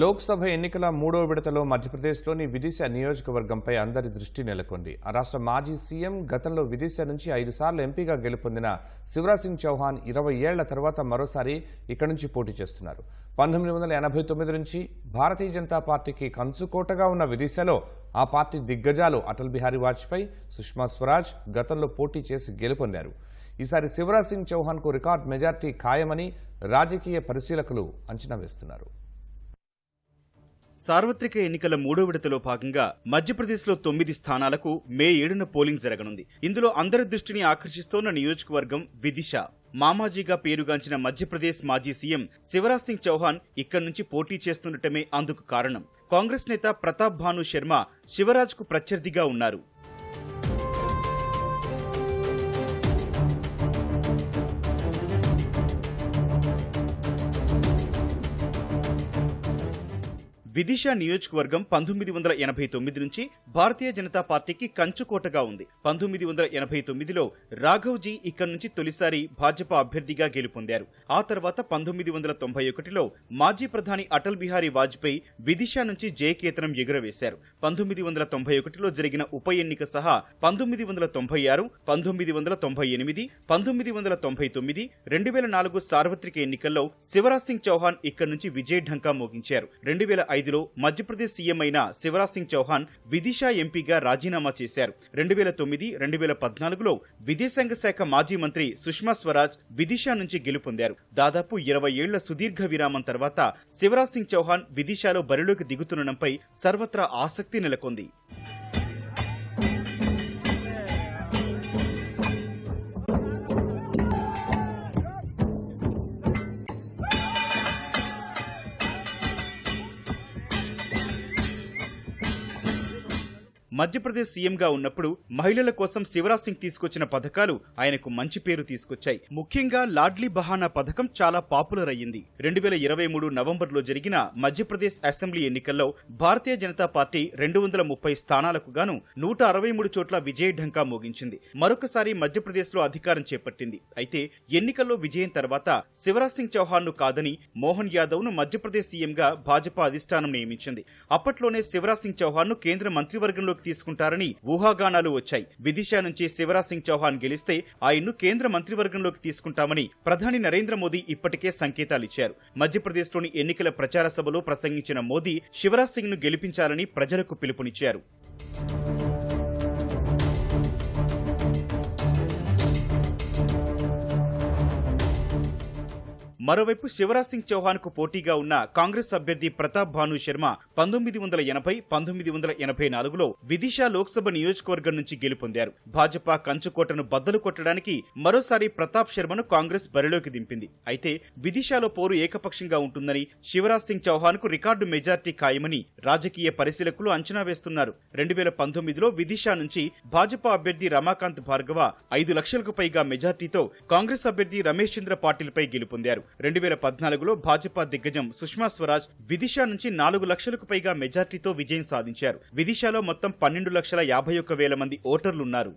లోక్సభ ఎన్నికల మూడో విడతలో మధ్యప్రదేశ్లోని విదిశా నియోజకవర్గంపై అందరి దృష్టి నెలకొంది. ఆ రాష్ట్ర మాజీ సీఎం గతంలో విదిశా నుంచి ఐదు సార్లు ఎంపీగా గెలుపొందిన శివరాజ్ సింగ్ చౌహాన్ ఇరవై ఏళ్ళ తర్వాత మరోసారి ఇక్కడి నుంచి పోటీ చేస్తున్నారు. పంతొమ్మిది వందల ఎనభై తొమ్మిది నుంచి భారతీయ జనతా పార్టీకి కంచుకోటగా ఉన్న విదిశాలో ఆ పార్టీ దిగ్గజాలు అటల్ బిహారీ వాజ్పేయి సుష్మా స్వరాజ్ గతంలో పోటీ చేసి గెలుపొందారు. ఈసారి శివరాజ్ సింగ్ చౌహాన్కు రికార్డ్ మెజార్టీ ఖాయమని రాజకీయ పరిశీలకులు అంచనా వేస్తున్నారు. సార్వత్రిక ఎన్నికల మూడో విడతలో భాగంగా మధ్యప్రదేశ్లో తొమ్మిది స్థానాలకు మే ఏడున పోలింగ్ జరగనుంది. ఇందులో అందరి దృష్టిని ఆకర్షిస్తోన్న నియోజకవర్గం విదిశ. మామాజీగా పేరుగాంచిన మధ్యప్రదేశ్ మాజీ సీఎం శివరాజ్ సింగ్ చౌహాన్ ఇక్కడి నుంచి పోటీ చేస్తుండటమే అందుకు కారణం. కాంగ్రెస్ నేత ప్రతాప్ భాను శర్మ శివరాజ్కు ప్రత్యర్థిగా ఉన్నారు. విదిశా నియోజకవర్గం పంతొమ్మిది వందల ఎనభై తొమ్మిది నుంచి భారతీయ జనతా పార్టీకి కంచుకోటగా ఉంది. పంతొమ్మిది వందల ఎనభై తొమ్మిదిలో రాఘవ్జీ ఇక్కడి నుంచి తొలిసారి భాజపా అభ్యర్థిగా గెలుపొందారు. ఆ తర్వాత పంతొమ్మిది వందల తొంభై ఒకటిలో మాజీ ప్రధాని అటల్ బిహారీ వాజ్పేయి విదిశా నుంచి జయకేతనం ఎగురవేశారు. పంతొమ్మిది వందల తొంభై ఒకటిలో జరిగిన ఉప ఎన్నిక సహా పంతొమ్మిది వందల తొంభై ఆరు పంతొమ్మిది వందల తొంభై ఎనిమిది పంతొమ్మిది వందల తొంభై తొమ్మిది రెండు వేల నాలుగు సార్వత్రిక ఎన్నికల్లో శివరాజ్ సింగ్ చౌహాన్ ఇక్కడి నుంచి విజయ ఢంకా మోగించారు. రెండు వేల ఐదులో మధ్యప్రదేశ్ సీఎం అయిన శివరాజ్ సింగ్ చౌహాన్ విదిశా ఎంపీగా రాజీనామా చేశారు. రెండు వేల తొమ్మిది రెండు వేల పద్నాలుగులో విదేశాంగ శాఖ మాజీ మంత్రి సుష్మా స్వరాజ్ విదిశా నుంచి గెలుపొందారు. దాదాపు ఇరవై ఏళ్ళ సుదీర్ఘ విరామం తర్వాత శివరాజ్ సింగ్ చౌహాన్ విదిశాలో బరిలోకి దిగుతుండడంపై సర్వత్రా ఆసక్తి నెలకొంది. మధ్యప్రదేశ్ సీఎంగా ఉన్నప్పుడు మహిళల కోసం శివరాజ్ సింగ్ తీసుకొచ్చిన పథకాలు ఆయనకు మంచి పేరు తీసుకొచ్చాయి. ముఖ్యంగా లాడ్లీ బహానా పథకం చాలా పాపులర్ అయ్యింది. రెండు వేల ఇరవై మూడు నవంబర్లో జరిగిన మధ్యప్రదేశ్ అసెంబ్లీ ఎన్నికల్లో భారతీయ జనతా పార్టీ రెండు వందల ముప్పై స్థానాలకు గాను నూట అరవై మూడు చోట్ల విజయ ఢంకా మోగించింది. మరొకసారి మధ్యప్రదేశ్లో అధికారం చేపట్టింది. అయితే ఎన్నికల్లో విజయం తర్వాత శివరాజ్ సింగ్ చౌహాన్ను కాదని మోహన్ యాదవ్ను మధ్యప్రదేశ్ సీఎంగా భాజపా అధిష్టానం నియమించింది. అప్పట్లోనే శివరాజ్ సింగ్ చౌహాన్ను కేంద్ర మంత్రివర్గంలోకి తీసుకుంటారని ఊహాగానాలు వచ్చాయి. విదిశా నుంచి శివరాజ్ సింగ్ చౌహాన్ గెలిస్తే ఆయన్ను కేంద్ర మంత్రివర్గంలోకి తీసుకుంటామని ప్రధాని నరేంద్ర మోదీ ఇప్పటికే సంకేతాలిచ్చారు మధ్యప్రదేశ్లోని ఎన్నికల ప్రచార సభలో ప్రసంగించిన మోదీ శివరాజ్ సింగ్ను గెలిపించాలని ప్రజలకు పిలుపునిచ్చారు. మరోవైపు శివరాజ్ సింగ్ చౌహాన్కు పోటీగా ఉన్న కాంగ్రెస్ అభ్యర్థి ప్రతాప్ భాను శర్మ పంతొమ్మిది వందల ఎనభై పంతొమ్మిది వందల ఎనభై నాలుగులో విదిశా లోక్సభ నియోజకవర్గం నుంచి గెలుపొందారు. భాజపా కంచుకోటను బద్దలు కొట్టడానికి మరోసారి ప్రతాప్ శర్మను కాంగ్రెస్ బరిలోకి దింపింది. అయితే విదిశాలో పోరు ఏకపక్షంగా ఉంటుందని శివరాజ్ సింగ్ చౌహాన్కు రికార్డు మెజార్టీ ఖాయమని రాజకీయ పరిశీలకులు అంచనా వేస్తున్నారు. రెండు వేల పంతొమ్మిదిలో విదిశా నుంచి భాజపా అభ్యర్థి రమాకాంత్ భార్గవ ఐదు లక్షలకు పైగా మెజార్టీతో కాంగ్రెస్ అభ్యర్థి రమేష్ చంద్ర పాటిల్పై గెలుపొందారు. రెండు వేల పద్నాలుగులో భాజపా దిగ్గజం సుష్మా స్వరాజ్ విదిశా నుంచి నాలుగు లక్షలకు పైగా మెజార్టీతో విజయం సాధించారు. విదిశాలో మొత్తం పన్నెండు లక్షల యాభై ఒక్క వేల మంది ఓటర్లున్నారు